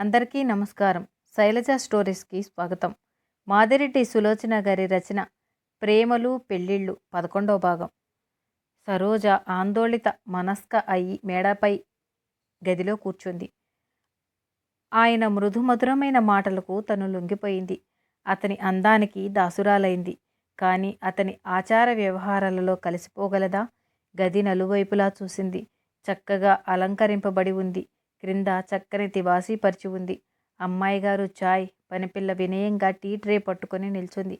అందరికీ నమస్కారం. శైలజ స్టోరీస్కి స్వాగతం. మాదిరెడ్డి సులోచన గారి రచన ప్రేమలు పెళ్ళిళ్ళు పదకొండవ భాగం. సరోజ ఆందోళిత మనస్క అయి మేడపై గదిలో కూర్చుంది. ఆయన మృదుమధురమైన మాటలకు తను లొంగిపోయింది. అతని అందానికి దాసురాలైంది. కానీ అతని ఆచార వ్యవహారాలలో కలిసిపోగలదా? గది నలువైపులా చూసింది. చక్కగా అలంకరింపబడి ఉంది. క్రింద చక్కని తివాసీ పరిచి ఉంది. అమ్మాయి గారు చాయ్ పనిపిల్ల వినయంగా టీ ట్రే పట్టుకొని నిల్చుంది.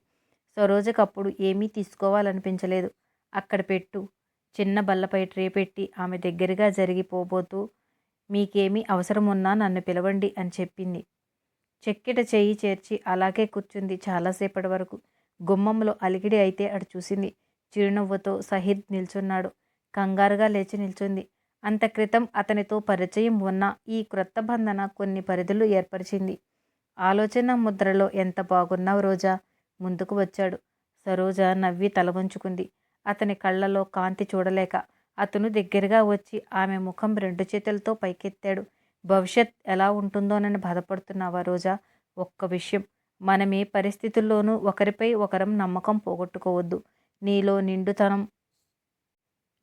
సరోజకప్పుడు ఏమీ తీసుకోవాలనిపించలేదు. అక్కడ పెట్టు. చిన్న బల్లపై ట్రే పెట్టి ఆమె దగ్గరగా జరిగిపోబోతూ మీకేమీ అవసరమున్నా నన్ను పిలవండి అని చెప్పింది. చెక్కిట చేయి చేర్చి అలాగే కూర్చుంది చాలాసేపటి వరకు. గుమ్మంలో అలిగిడి అయితే అటు చూసింది. చిరునవ్వుతో సహీద్ నిల్చున్నాడు. కంగారుగా లేచి నిల్చుంది. అంత క్రితం అతనితో పరిచయం ఉన్న ఈ క్రొత్త బంధన కొన్ని పరిధులు ఏర్పరిచింది. ఆలోచన ముద్రలో ఎంత బాగున్నావు రోజా? ముందుకు వచ్చాడు. సరోజ నవ్వి తల వంచుకుంది అతని కళ్ళలో కాంతి చూడలేక అతను దగ్గరగా వచ్చి ఆమె ముఖం రెండు చేతులతో పైకెత్తాడు. భవిష్యత్ ఎలా ఉంటుందోనని బాధపడుతున్నావా రోజా? ఒక్క విషయం. మనమే పరిస్థితుల్లోనూ ఒకరిపై ఒకరం నమ్మకం పోగొట్టుకోవద్దు. నీలో నిండుతనం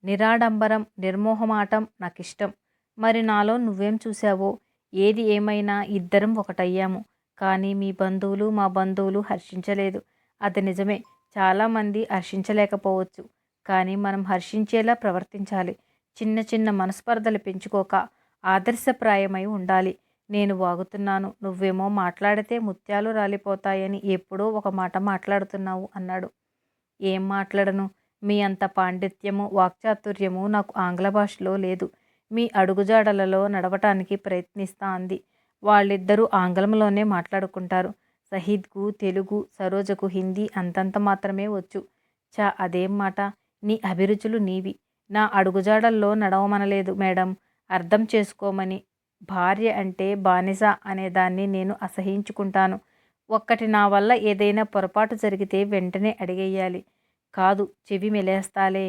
నిరాడంబరం నిర్మోహమాటం నాకిష్టం. మరి నాలో నువ్వేం చూసావో ఏది ఏమైనా ఇద్దరం ఒకటయ్యాము. కానీ మీ బంధువులు మా బంధువులు హర్షించలేదు. అది నిజమే. చాలామంది హర్షించలేకపోవచ్చు. కానీ మనం హర్షించేలా ప్రవర్తించాలి. చిన్న చిన్న మనస్పర్ధలు పెంచుకోక ఆదర్శప్రాయమై ఉండాలి. నేను వాగుతున్నాను. నువ్వేమో మాట్లాడితే ముత్యాలు రాలిపోతాయని ఎప్పుడో ఒక మాట మాట్లాడుతున్నావు అన్నాడు. ఏం మాట్లాడను? మీ అంత పాండిత్యము వాక్చాతుర్యము నాకు ఆంగ్ల భాషలో లేదు. మీ అడుగుజాడలలో నడవటానికి ప్రయత్నిస్తా అంది వాళ్ళిద్దరూ ఆంగ్లంలోనే మాట్లాడుకుంటారు. సహీద్కు తెలుగు సరోజకు హిందీ అంతంత మాత్రమే వచ్చు. చా అదేం మాట? నీ అభిరుచులు నీవి. నా అడుగుజాడల్లో నడవమనలేదు మేడం. అర్థం చేసుకోమని. భార్య అంటే బానిస అనేదాన్ని నేను అసహించుకుంటాను. ఒక్కటి నా వల్ల ఏదైనా పొరపాటు జరిగితే వెంటనే అడిగేయాలి. కాదు చెవి మెలేస్తాలే.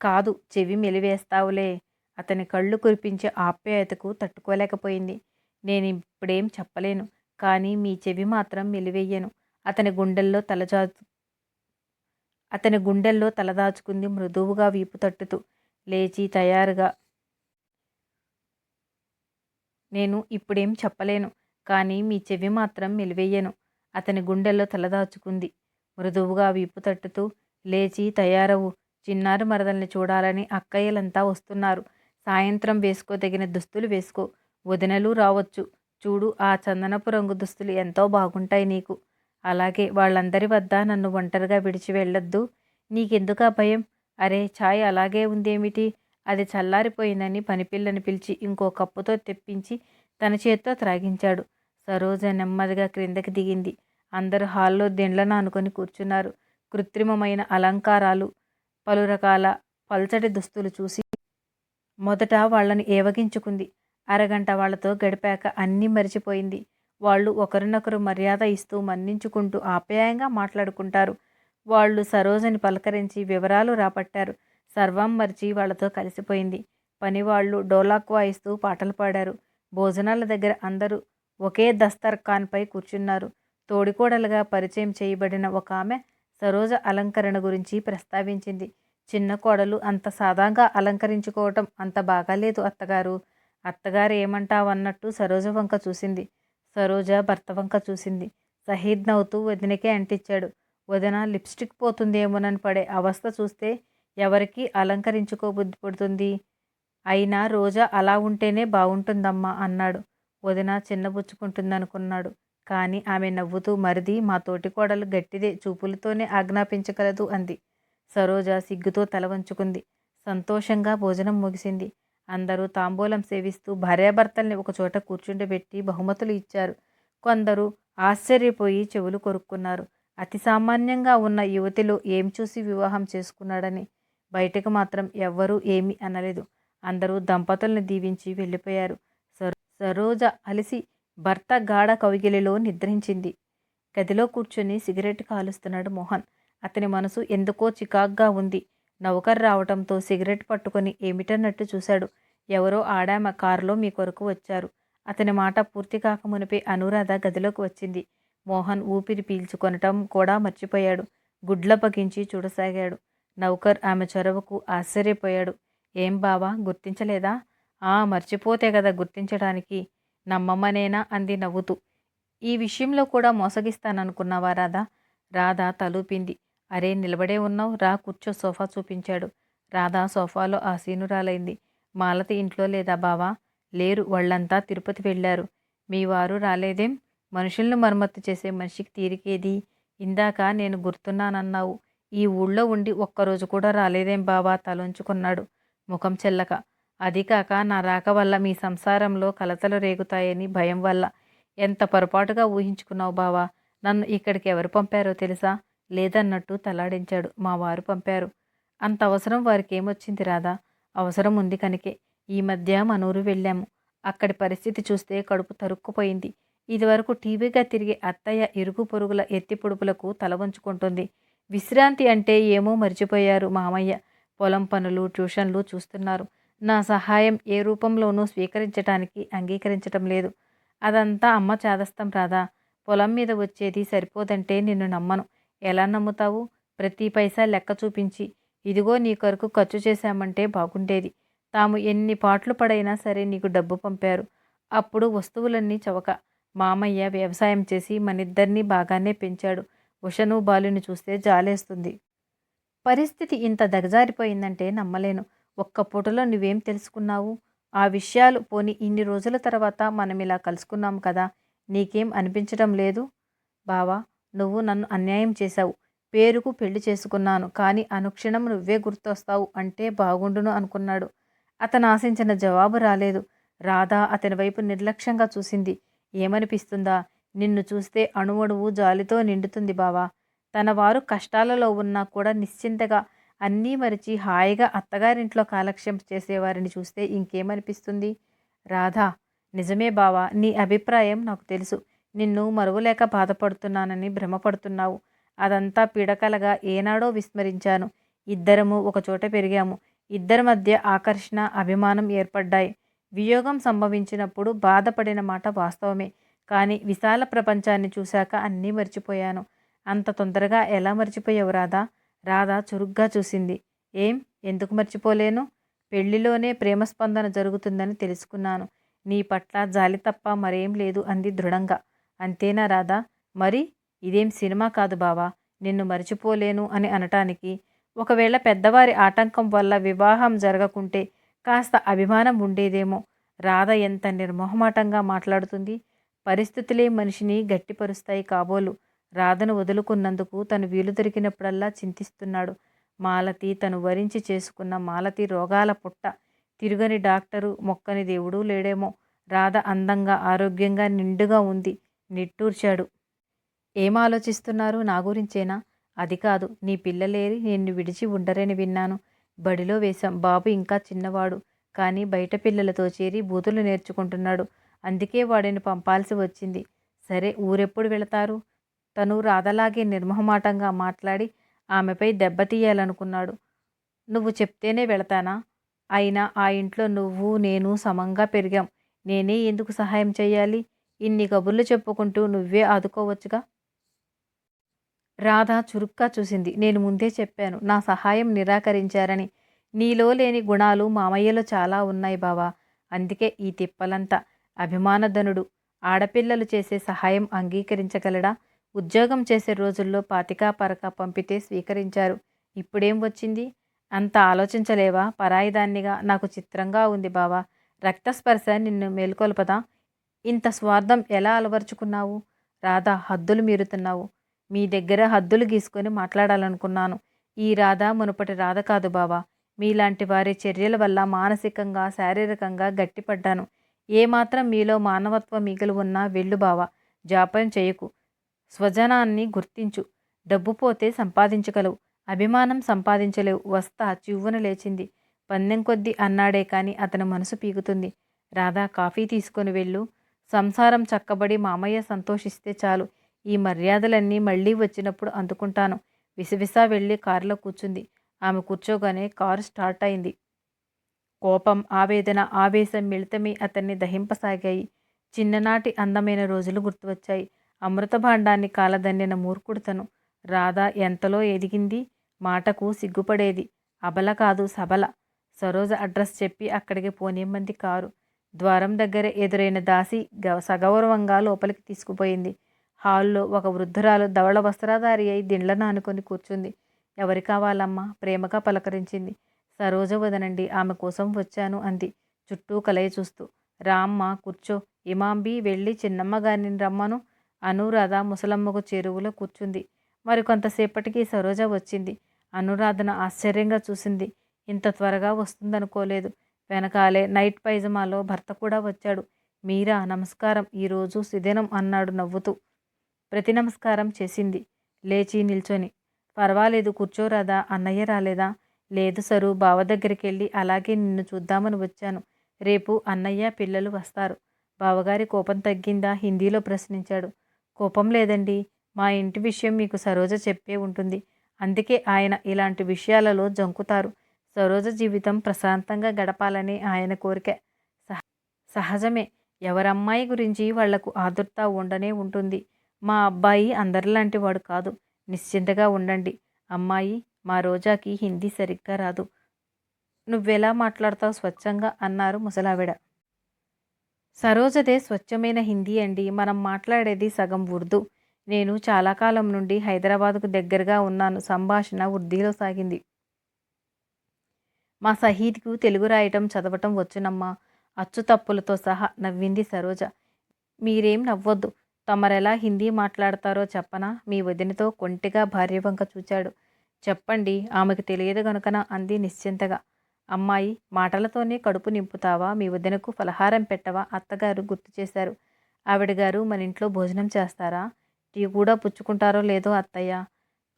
కాదు చెవి మెలివేస్తావులే. అతని కళ్ళు కురిపించే ఆప్యాయతకు తట్టుకోలేకపోయింది. నేను ఇప్పుడేం చెప్పలేను కానీ మీ చెవి మాత్రం మెలివేయను అతని గుండెల్లో తలజాచు అతని గుండెల్లో తలదాచుకుంది మృదువుగా వీపు తట్టుతూ. లేచి తయారుగా నేను ఇప్పుడేం చెప్పలేను కానీ మీ చెవి మాత్రం మెలివేయను అతని గుండెల్లో తలదాచుకుంది. మృదువుగా విప్పు తట్టుతూ లేచి తయారవు. చిన్నారు మరదల్ని చూడాలని అక్కయ్యలంతా వస్తున్నారు. సాయంత్రం వేసుకోదగిన దుస్తులు వేసుకో. వదినలు రావచ్చు. చూడు ఆ చందనపు రంగు దుస్తులు ఎంతో బాగుంటాయి నీకు. అలాగే వాళ్ళందరి వద్ద నన్ను ఒంటరిగా విడిచి వెళ్ళొద్దు. నీకెందుకా భయం? అరే ఛాయ్ అలాగే ఉందేమిటి? అది చల్లారిపోయిందని పనిపిల్లని పిలిచి ఇంకో కప్పుతో తెప్పించి తన చేత్తో త్రాగించాడు. సరోజ నెమ్మదిగా క్రిందకి దిగింది. అందరూ హాల్లో దిండ్లను అనుకొని కూర్చున్నారు. కృత్రిమమైన అలంకారాలు పలు రకాల పల్చటి దుస్తులు చూసి మొదట వాళ్ళని ఏవగించుకుంది. అరగంట వాళ్ళతో గడిపాక అన్నీ మరిచిపోయింది. వాళ్ళు ఒకరినొకరు మర్యాద ఇస్తూ మన్నించుకుంటూ ఆప్యాయంగా మాట్లాడుకుంటారు. వాళ్ళు సరోజని పలకరించి వివరాలు రాపట్టారు. సర్వం మరిచి వాళ్ళతో కలిసిపోయింది. పనివాళ్ళు డోలాక్ వాయిస్తూ పాటలు పాడారు. భోజనాల దగ్గర అందరూ ఒకే దస్తర్ఖాన్పై కూర్చున్నారు. తోడికోడలుగా పరిచయం చేయబడిన ఒక ఆమె సరోజ అలంకరణ గురించి ప్రస్తావించింది. చిన్న కోడలు అంత సాదాగా అలంకరించుకోవటం అంత బాగాలేదు అత్తగారు. అత్తగారు ఏమంటావన్నట్టు సరోజ వంక చూసింది. సరోజ భర్త వంక చూసింది. సహీద్ నవ్వుతూ వదినకే అంటించాడు. వదిన లిప్స్టిక్ పోతుందేమోనని పడే అవస్థ చూస్తే ఎవరికి అలంకరించుకోబుద్ధి పడుతుంది? అయినా రోజా అలా ఉంటేనే బాగుంటుందమ్మా అన్నాడు. వదిన చిన్నబుచ్చుకుంటుందనుకున్నాడు కానీ ఆమె నవ్వుతూ మరిది మా తోటి కోడలు గట్టిదే చూపులతోనే ఆజ్ఞాపించగలదు అంది. సరోజ సిగ్గుతో తల వంచుకుంది. సంతోషంగా భోజనం ముగిసింది. అందరూ తాంబూలం సేవిస్తూ భార్యాభర్తల్ని ఒకచోట కూర్చుండబెట్టి బహుమతులు ఇచ్చారు. కొందరు ఆశ్చర్యపోయి చెవులు కొరుక్కున్నారు. అతి సామాన్యంగా ఉన్న యువతిలో ఏం చూసి వివాహం చేసుకున్నాడని బయటకు మాత్రం ఎవ్వరూ ఏమీ అనలేదు. అందరూ దంపతుల్ని దీవించి వెళ్ళిపోయారు. సరోజ అలిసి భర్త గాఢ కవిగిలిలో నిద్రించింది. గదిలో కూర్చొని సిగరెట్ కాలుస్తున్నాడు మోహన్. అతని మనసు ఎందుకో చికాగ్గా ఉంది. నౌకర్ రావటంతో సిగరెట్ పట్టుకొని ఏమిటన్నట్టు చూశాడు. ఎవరో ఆడామ కారులో మీ కొరకు వచ్చారు. అతని మాట పూర్తి కాక మునిపే అనురాధ గదిలోకి వచ్చింది. మోహన్ ఊపిరి పీల్చుకొనటం కూడా మర్చిపోయాడు. గుడ్ల పగించి చూడసాగాడు. నౌకర్ ఆమె చొరవకు ఆశ్చర్యపోయాడు. ఏం బావా గుర్తించలేదా? ఆ మర్చిపోతే కదా గుర్తించడానికి. నమ్మమ్మనేనా? అంది నవ్వుతూ. ఈ విషయంలో కూడా మోసగిస్తాననుకున్నావా రాధా? రాధా తలూపింది. అరే నిలబడే ఉన్నావు. రా కూర్చో. సోఫా చూపించాడు. రాధా సోఫాలో ఆసీనురాలైంది. మాలతి ఇంట్లో లేదా బావా? లేరు. వాళ్ళంతా తిరుపతి వెళ్ళారు. మీ వారు రాలేదేం? మనుషులను మరమ్మత్తు చేసే మనిషికి తీరికేది? ఇందాక నేను గుర్తున్నానన్నావు. ఈ ఊళ్ళో ఉండి ఒక్కరోజు కూడా రాలేదేం బావా? తలొంచుకున్నాడు. ముఖం చెల్లక. అది కాక నా రాక వల్ల మీ సంసారంలో కలతలు రేగుతాయని భయం వల్ల. ఎంత పొరపాటుగా ఊహించుకున్నావు బావా? నన్ను ఇక్కడికి ఎవరు పంపారో తెలుసా? లేదన్నట్టు తలాడించాడు. మా వారు పంపారు. అంత అవసరం వారికి ఏమొచ్చింది రాదా అవసరం ఉంది కనుకే. ఈ మధ్య మనూరు వెళ్ళాము. అక్కడి పరిస్థితి చూస్తే కడుపు తరుక్కుపోయింది. ఇదివరకు టీవీగా తిరిగే అత్తయ్య ఇరుగు పొరుగుల ఎత్తి పొడుపులకు తల వంచుకుంటుంది. విశ్రాంతి అంటే ఏమో మర్చిపోయారు మామయ్య. పొలం పనులు ట్యూషన్లు చూస్తున్నారు. నా సహాయం ఏ రూపంలోనూ స్వీకరించటానికి అంగీకరించటం లేదు. అదంతా అమ్మ చేదస్తం రాదా పొలం మీద వచ్చేది సరిపోదంటే నిన్ను నమ్మను. ఎలా నమ్ముతావు? ప్రతి పైసా లెక్క చూపించి. ఇదిగో నీ కొరకు ఖర్చు చేశామంటే బాగుండేది. తాము ఎన్ని పాటలు పడైనా సరే నీకు డబ్బు పంపారు. అప్పుడు వస్తువులన్నీ చవక. మామయ్య వ్యవసాయం చేసి మనిద్దరినీ బాగానే పెంచాడు. ఉషను బాలుని చూస్తే జాలేస్తుంది. పరిస్థితి ఇంత దగజారిపోయిందంటే నమ్మలేను. ఒక్క పూటలో నువ్వేం తెలుసుకున్నావు? ఆ విషయాలు పోని ఇన్ని రోజుల తర్వాత మనం ఇలా కలుసుకున్నాం కదా నీకేం అనిపించడం లేదు? బావా నువ్వు నన్ను అన్యాయం చేశావు. పేరుకు పెళ్ళి చేసుకున్నాను కానీ అనుక్షణం నువ్వే గుర్తొస్తావు అంటే బాగుండును అనుకున్నాడు. అతను ఆశించిన జవాబు రాలేదు. రాధా అతని వైపు నిర్లక్ష్యంగా చూసింది. ఏమనిపిస్తుందా? నిన్ను చూస్తే అణువణువు జాలితో నిండుతుంది బావా. తన వారు కష్టాలలో ఉన్నా కూడా నిశ్చింతగా అన్నీ మరిచి హాయిగా అత్తగారింట్లో కాలక్షేపం చేసేవారిని చూస్తే ఇంకేమనిపిస్తుంది? రాధా నిజమే బావా నీ అభిప్రాయం నాకు తెలుసు. నిన్ను మరువలేక బాధపడుతున్నానని భ్రమపడుతున్నావు. అదంతా పీడకలగా ఏనాడో విస్మరించాను. ఇద్దరము ఒకచోట పెరిగాము. ఇద్దరి మధ్య ఆకర్షణ అభిమానం ఏర్పడ్డాయి. వియోగం సంభవించినప్పుడు బాధపడిన మాట వాస్తవమే. కానీ విశాల ప్రపంచాన్ని చూశాక అన్నీ మర్చిపోయాను. అంత తొందరగా ఎలా మర్చిపోయావు రాధా? రాధా చురుగ్గా చూసింది. ఏం? ఎందుకు మర్చిపోలేను? పెళ్ళిలోనే ప్రేమస్పందన జరుగుతుందని తెలుసుకున్నాను. నీ పట్ల జాలి తప్ప మరేం లేదు అంది దృఢంగా. అంతేనా రాధా? మరి ఇదేం సినిమా కాదు బావా? నిన్ను మర్చిపోలేను అని అనటానికి. ఒకవేళ పెద్దవారి ఆటంకం వల్ల వివాహం జరగకుంటే కాస్త అభిమానం ఉండేదేమో. రాధ ఎంత నిర్మోహమాటంగా మాట్లాడుతుంది. పరిస్థితులే మనిషిని గట్టిపరుస్తాయి కాబోలు. రాధను వదులుకున్నందుకు తను వీలు దొరికినప్పుడల్లా చింతిస్తున్నాడు. మాలతి తను వరించి చేసుకున్న మాలతి రోగాల పుట్ట. తిరుగని డాక్టరు మొక్కని దేవుడు లేడేమో. రాధ అందంగా ఆరోగ్యంగా నిండుగా ఉంది. నిట్టూర్చాడు. ఏం ఆలోచిస్తున్నారు? నా గురించేనా? అది కాదు నీ పిల్లలేరి నిన్ను విడిచి ఉండరని విన్నాను. బడిలో వేశాం. బాబు ఇంకా చిన్నవాడు. కానీ బయట పిల్లలతో చేరి బూతులు నేర్చుకుంటున్నాడు. అందుకే వాడిని పంపాల్సి వచ్చింది. సరే ఊరెప్పుడు వెళతారు? తను రాధలాగే నిర్మహమాటంగా మాట్లాడి ఆమెపై దెబ్బతీయాలనుకున్నాడు నువ్వు చెప్తేనే వెళతానా? అయినా ఆ ఇంట్లో నువ్వు నేను సమంగా పెరిగాం. నేనే ఎందుకు సహాయం చేయాలి ఇన్ని కబుర్లు చెప్పుకుంటూ నువ్వే ఆదుకోవచ్చుగా రాధ చురుగ్గా చూసింది. నేను ముందే చెప్పాను. నా సహాయం నిరాకరించారని. నీలో లేని గుణాలు మామయ్యలో చాలా ఉన్నాయి బావా. అందుకే ఈ తిప్పలంతా. అభిమానధనుడు. ఆడపిల్లలు చేసే సహాయం అంగీకరించగలడా? ఉద్యోగం చేసే రోజుల్లో పాతికా పరక పంపితే స్వీకరించారు. ఇప్పుడేం వచ్చింది? అంత ఆలోచించలేవా? పరాయిదాన్నిగా నాకు చిత్రంగా ఉంది బావా. రక్తస్పర్శ నిన్ను మేల్కొల్పదా? ఇంత స్వార్థం ఎలా అలవరుచుకున్నావు? రాధా హద్దులు మీరుతున్నావు. మీ దగ్గర హద్దులు గీసుకొని మాట్లాడాలనుకున్నాను. ఈ రాధ మునుపటి రాధ కాదు బావా. మీలాంటి వారి చర్యల వల్ల మానసికంగా శారీరకంగా గట్టిపడ్డాను. ఏమాత్రం మీలో మానవత్వ మిగిలి ఉన్నా వెళ్ళు బావా. జాప్యం చేయకు. స్వజనాన్ని గుర్తించు. డబ్బు పోతే సంపాదించగలవు. అభిమానం సంపాదించలేవు. వస్తా చివ్వున లేచింది. పందెం కొద్దీ అన్నాడే కానీ అతని మనసు పీకుతుంది రాధా కాఫీ తీసుకొని వెళ్ళు. సంసారం చక్కబడి మామయ్య సంతోషిస్తే చాలు. ఈ మర్యాదలన్నీ మళ్ళీ వచ్చినప్పుడు అందుకుంటాను. విసవిసా వెళ్ళి కారులో కూర్చుంది. ఆమె కూర్చోగానే కారు స్టార్ట్ అయింది. కోపం ఆవేదన ఆవేశం మిళితమీ అతన్ని దహింపసాగాయి. చిన్ననాటి అందమైన రోజులు గుర్తువచ్చాయి. అమృతభాండాన్ని కాలదన్నిన మూర్ఖుడుతను. రాధ ఎంతలో ఎదిగింది? మాటకు సిగ్గుపడేది. అబల కాదు సబల. సరోజ అడ్రస్ చెప్పి అక్కడికి పోనిమ్మంది కారు. ద్వారం దగ్గర ఎదురైన దాసి గవ సగౌరవంగా లోపలికి తీసుకుపోయింది. హాల్లో ఒక వృద్ధురాలు ధవళ వస్త్రధారి అయి దిండ్లను ఆనుకొని కూర్చుంది. ఎవరి కావాలమ్మా? ప్రేమగా పలకరించింది. సరోజ వదనండి ఆమె కోసం వచ్చాను అంది. చుట్టూ కలయి చూస్తూ. రామ్మ కూర్చో. ఇమాంబి వెళ్ళి చిన్నమ్మ గారిని రమ్మను. అనురాధ ముసలమ్మకు చెరువులో కూర్చుంది. మరి కొంతసేపటికి సరోజ వచ్చింది. అనురాధను ఆశ్చర్యంగా చూసింది. ఇంత త్వరగా వస్తుందనుకోలేదు. వెనకాలే నైట్ పైజమాలో భర్త కూడా వచ్చాడు. మీరా నమస్కారం. ఈరోజు సుదినం అన్నాడు నవ్వుతూ. ప్రతి నమస్కారం చేసింది. లేచి నిల్చొని. పర్వాలేదు కూర్చోరాదా అన్నయ్య రాలేదా? లేదు సరు బావ దగ్గరికి వెళ్ళి అలాగే నిన్ను చూద్దామని వచ్చాను. రేపు అన్నయ్య పిల్లలు వస్తారు. బావగారి కోపం తగ్గిందా? హిందీలో ప్రశ్నించాడు. కోపం లేదండి. మా ఇంటి విషయం మీకు సరోజ చెప్పే ఉంటుంది. అందుకే ఆయన ఇలాంటి విషయాలలో జంకుతారు. సరోజ జీవితం ప్రశాంతంగా గడపాలని ఆయన కోరిక. సహ సహజమే. ఎవరమ్మాయి గురించి వాళ్ళకు ఆదుర్త ఉండనే ఉంటుంది. మా అబ్బాయి అందరిలాంటి వాడు కాదు. నిశ్చింతగా ఉండండి. అమ్మాయి మా రోజాకి హిందీ సరిగ్గా రాదు. నువ్వెలా మాట్లాడతావు స్వచ్ఛంగా? అన్నారు ముసలావిడ. సరోజదే స్వచ్ఛమైన హిందీ అండి. మనం మాట్లాడేది సగం ఉర్దూ. నేను చాలా కాలం నుండి హైదరాబాద్కు దగ్గరగా ఉన్నాను. సంభాషణ ఉర్దీలో సాగింది. మా సహీద్కు తెలుగు రాయటం చదవటం వచ్చునమ్మా. అచ్చు తప్పులతో సహా నవ్వింది సరోజ. మీరేం నవ్వొద్దు. తమరెలా హిందీ మాట్లాడతారో చెప్పనా? మీ వదినతో కొంటిగా భార్యవంక చూచాడు. చెప్పండి ఆమెకు తెలియదు గనుకన? అంది నిశ్చింతగా. అమ్మాయి మాటలతోనే కడుపు నింపుతావా? మీ వదినకు ఫలహారం పెట్టవా? అత్తగారు గుర్తు చేశారు. ఆవిడ గారు మన ఇంట్లో భోజనం చేస్తారా? టీ కూడా పుచ్చుకుంటారో లేదో అత్తయ్య?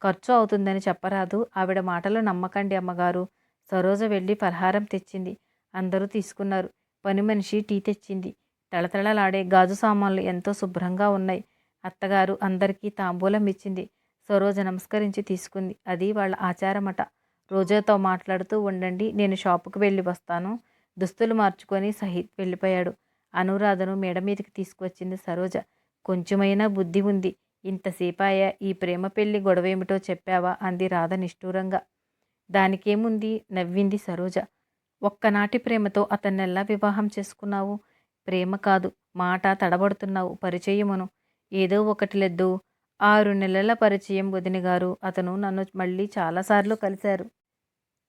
ఖర్చు అవుతుందని చెప్పరాదు. ఆవిడ మాటలు నమ్మకండి అమ్మగారు. సరోజ వెళ్ళి ఫలహారం తెచ్చింది. అందరూ తీసుకున్నారు. పని మనిషి టీ తెచ్చింది. తళతళలాడే గాజు సామాన్లు ఎంతో శుభ్రంగా ఉన్నాయి. అత్తగారు అందరికీ తాంబూలం ఇచ్చింది. సరోజ నమస్కరించి తీసుకుంది. అది వాళ్ళ ఆచారమట. రోజాతో మాట్లాడుతూ ఉండండి నేను షాపుకు వెళ్ళి వస్తాను. దుస్తులు మార్చుకొని సహిత్ వెళ్ళిపోయాడు. అనురాధను మేడ మీదకి తీసుకువచ్చింది సరోజ. కొంచెమైనా బుద్ధి ఉంది. ఇంతసేపాయ ఈ ప్రేమ పెళ్ళి గొడవేమిటో చెప్పావా? అంది రాధ నిష్ఠూరంగా. దానికేముంది? నవ్వింది సరోజ. ఒక్కనాటి ప్రేమతో అతన్నెల్లా వివాహం చేసుకున్నావు? ప్రేమ కాదు. మాట తడబడుతున్నావు. పరిచయమును. ఏదో ఒకటి లెద్దు. ఆరు నెలల పరిచయం వదిన గారు. అతను నన్ను మళ్ళీ చాలాసార్లు కలిశారు.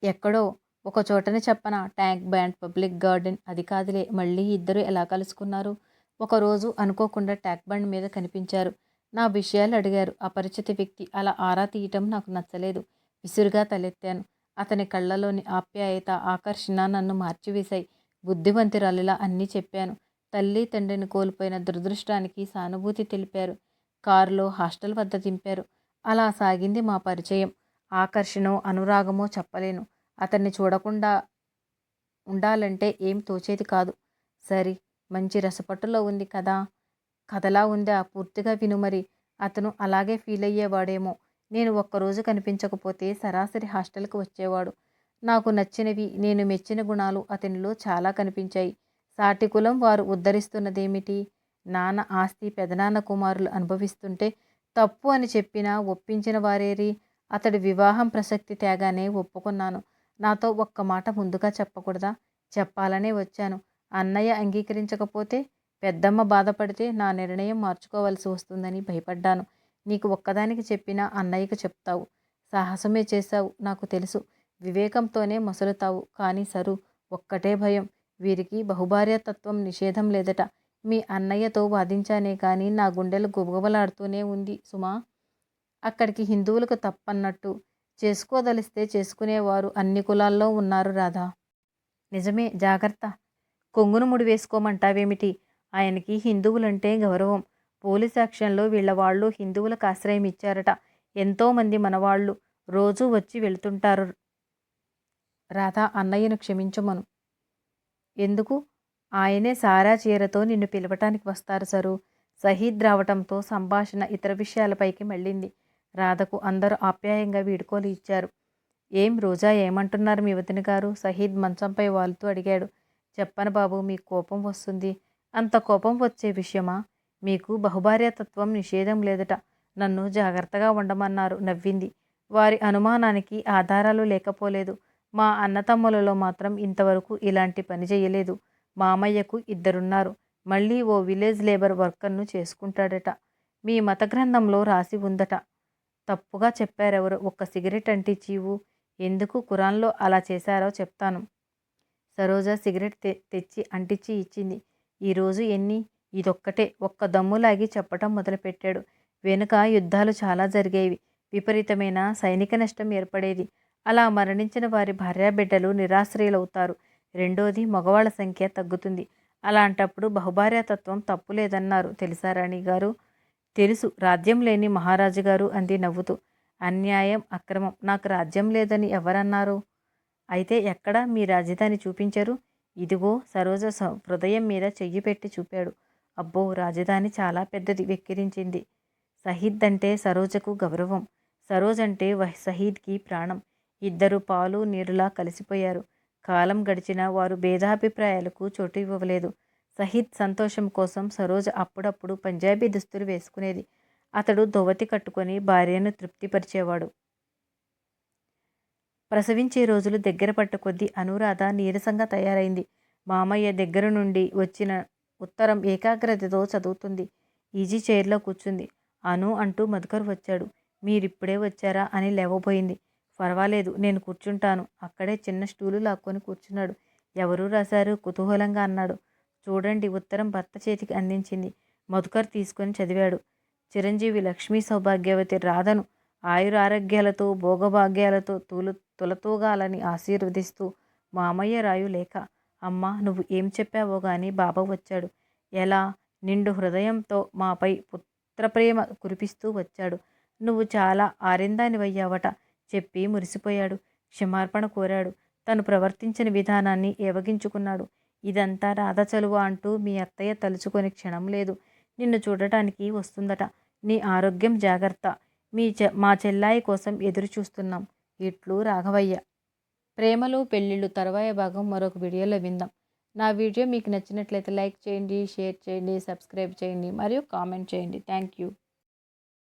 ఎక్కడో ఒక చోటని చెప్పన ట్యాంక్ బ్యాండ్ పబ్లిక్ గార్డెన్ అది కాదులే మళ్ళీ ఇద్దరు ఎలా కలుసుకున్నారు? ఒకరోజు అనుకోకుండా ట్యాంక్ బండ్ మీద కనిపించారు. నా విషయాలు అడిగారు. అపరిచిత వ్యక్తి అలా ఆరా తీయటం నాకు నచ్చలేదు. విసురుగా తలెత్తాను. అతని కళ్ళలోని ఆప్యాయత ఆకర్షణ నన్ను మార్చివేశాయి. బుద్ధివంతురాలిలా అన్నీ చెప్పాను. తల్లి తండ్రిని కోల్పోయిన దురదృష్టానికి సానుభూతి తెలిపారు. కారులో హాస్టల్ వద్ద దింపారు. అలా సాగింది మా పరిచయం. ఆకర్షణో అనురాగమో చెప్పలేను. అతన్ని చూడకుండా ఉండాలంటే ఏం తోచేది కాదు. సరి మంచి రసపట్టులో ఉంది కదా. కథలా ఉందా? పూర్తిగా విను మరి. అతను అలాగే ఫీల్ అయ్యేవాడేమో. నేను ఒక్కరోజు కనిపించకపోతే సరాసరి హాస్టల్కి వచ్చేవాడు. నాకు నచ్చినవి నేను మెచ్చిన గుణాలు అతనిలో చాలా కనిపించాయి. సాటి కులం వారు ఉద్ధరిస్తున్నదేమిటి? నాన్న ఆస్తి పెదనాన్న కుమారులు అనుభవిస్తుంటే తప్పు అని చెప్పినా ఒప్పించిన వారేరి. అతడి వివాహం ప్రసక్తి తేగానే ఒప్పుకున్నాను. నాతో ఒక్క మాట ముందుగా చెప్పకూడదా? చెప్పాలనే వచ్చాను. అన్నయ్య అంగీకరించకపోతే పెద్దమ్మ బాధపడితే నా నిర్ణయం మార్చుకోవాల్సి వస్తుందని భయపడ్డాను. నీకు ఒక్కదానికి చెప్పినా అన్నయ్యకు చెప్తావు. సాహసమే చేశావు నాకు తెలుసు. వివేకంతోనే మొసలుతావు. కానీ సరు ఒక్కటే భయం. వీరికి బహుభార్యతత్వం నిషేధం లేదట. మీ అన్నయ్యతో వాదించానే కానీ నా గుండెలు గుబగుబలాడుతూనే ఉంది సుమా. అక్కడికి హిందువులకు తప్పన్నట్టు. చేసుకోదలిస్తే చేసుకునేవారు అన్ని కులాల్లో ఉన్నారు రాధా. నిజమే జాగ్రత్త. కొంగును ముడి వేసుకోమంటావేమిటి? ఆయనకి హిందువులంటే గౌరవం. పోలీస్ యాక్షన్లో వీళ్ళ వాళ్ళు హిందువులకు ఆశ్రయం ఇచ్చారట. ఎంతోమంది మనవాళ్ళు రోజూ వచ్చి వెళ్తుంటారు. రాధా అన్నయ్యను క్షమించమను. ఎందుకు? ఆయనే సారా చీరతో నిన్ను పిలవటానికి వస్తారు సరు. సహీద్ రావటంతో సంభాషణ ఇతర విషయాలపైకి మళ్ళింది. రాధకు అందరూ ఆప్యాయంగా వీడుకోలు ఇచ్చారు. ఏం రోజా ఏమంటున్నారు మీ వదిన గారు? సహీద్ మంచంపై వాలుతూ అడిగాడు. చెప్పను బాబు మీకు కోపం వస్తుంది. అంత కోపం వచ్చే విషయమా? మీకు బహుభార్యతత్వం నిషేధం లేదట. నన్ను జాగ్రత్తగా ఉండమన్నారు నవ్వింది. వారి అనుమానానికి ఆధారాలు లేకపోలేదు. మా అన్నతమ్ములలో మాత్రం ఇంతవరకు ఇలాంటి పని చేయలేదు. మామయ్యకు ఇద్దరున్నారు. మళ్ళీ ఓ విలేజ్ లేబర్ వర్కర్ను చేసుకుంటాడట. మీ మత గ్రంథంలో రాసి ఉందట. తప్పుగా చెప్పారెవరు? ఒక్క సిగరెట్ అంటించివు ఎందుకు కురాన్లో అలా చేశారో చెప్తాను. సరోజ సిగరెట్ తె తెచ్చి అంటించి ఇచ్చింది. ఈరోజు ఎన్ని? ఇదొక్కటే. ఒక్క దమ్ములాగి చెప్పటం మొదలుపెట్టాడు. వెనుక యుద్ధాలు చాలా జరిగేవి. విపరీతమైన సైనిక నష్టం ఏర్పడేది. అలా మరణించిన వారి భార్యాబిడ్డలు నిరాశ్రయులవుతారు. రెండోది మగవాళ్ళ సంఖ్య తగ్గుతుంది. అలాంటప్పుడు బహుభార్యాతత్వం తప్పు లేదన్నారు తెలుసా రాణి గారు? తెలుసు. రాజ్యం లేని మహారాజు గారు అంది నవ్వుతూ. అన్యాయం అక్రమం. నాకు రాజ్యం లేదని ఎవరన్నారు? అయితే ఎక్కడ మీ రాజధాని చూపించరు? ఇదిగో సరోజ హృదయం మీద చెయ్యి పెట్టి చూపాడు. అబ్బో రాజధాని చాలా పెద్దది వెక్కిరించింది. సహీద్ అంటే సరోజకు గౌరవం. సరోజ్ అంటే సహీద్కి ప్రాణం. ఇద్దరు పాలు నీరులా కలిసిపోయారు. కాలం గడిచిన వారు భేదాభిప్రాయాలకు చోటు ఇవ్వలేదు. సహీద్ సంతోషం కోసం సరోజ అప్పుడప్పుడు పంజాబీ దుస్తులు వేసుకునేది. అతడు దోవతి కట్టుకొని భార్యను తృప్తిపరిచేవాడు. ప్రసవించే రోజులు దగ్గర పట్ట కొద్దీ అనురాధ నీరసంగా తయారైంది. మామయ్య దగ్గర నుండి వచ్చిన ఉత్తరం ఏకాగ్రతతో చదువుతుంది. ఈజీ చైర్లో కూర్చుంది. అను అంటూ మధుకర్ వచ్చాడు. మీరిప్పుడే వచ్చారా? అని లేవబోయింది. పర్వాలేదు నేను కూర్చుంటాను. అక్కడే చిన్న స్టూలు లాక్కొని కూర్చున్నాడు. ఎవరు రాశారు? కుతూహలంగా అన్నాడు. చూడండి ఉత్తరం భర్త చేతికి అందించింది. మధుకర్ తీసుకొని చదివాడు. చిరంజీవి లక్ష్మీ సౌభాగ్యవతి రాధను ఆయురారోగ్యాలతో భోగభాగ్యాలతో తులు తులతూగాలని ఆశీర్వదిస్తూ మామయ్య రాయు లేక అమ్మ నువ్వు ఏం చెప్పావో గాని బాబా వచ్చాడు. ఎలా? నిండు హృదయంతో మాపై పుత్రప్రేమ కురిపిస్తూ వచ్చాడు. నువ్వు చాలా ఆరిందానివయ్యావట. చెప్పి మురిసిపోయాడు. క్షమార్పణ కోరాడు. తను ప్రవర్తించిన విధానాన్ని ఏవగించుకున్నాడు. ఇదంతా రాధ చలువ అంటూ మీ అత్తయ్య తలుచుకొని క్షణం లేదు. నిన్ను చూడటానికి వస్తుందట. నీ ఆరోగ్యం జాగ్రత్త. మీ చె మా చెల్లాయి కోసం ఎదురు చూస్తున్నాం ఇట్లు రాఘవయ్య. ప్రేమలు పెళ్ళిళ్ళు తర్వాయ భాగం మరొక వీడియోలో విందాం. నా వీడియో మీకు నచ్చినట్లయితే లైక్ చేయండి షేర్ చేయండి సబ్స్క్రైబ్ చేయండి మరియు కామెంట్ చేయండి. Thank you.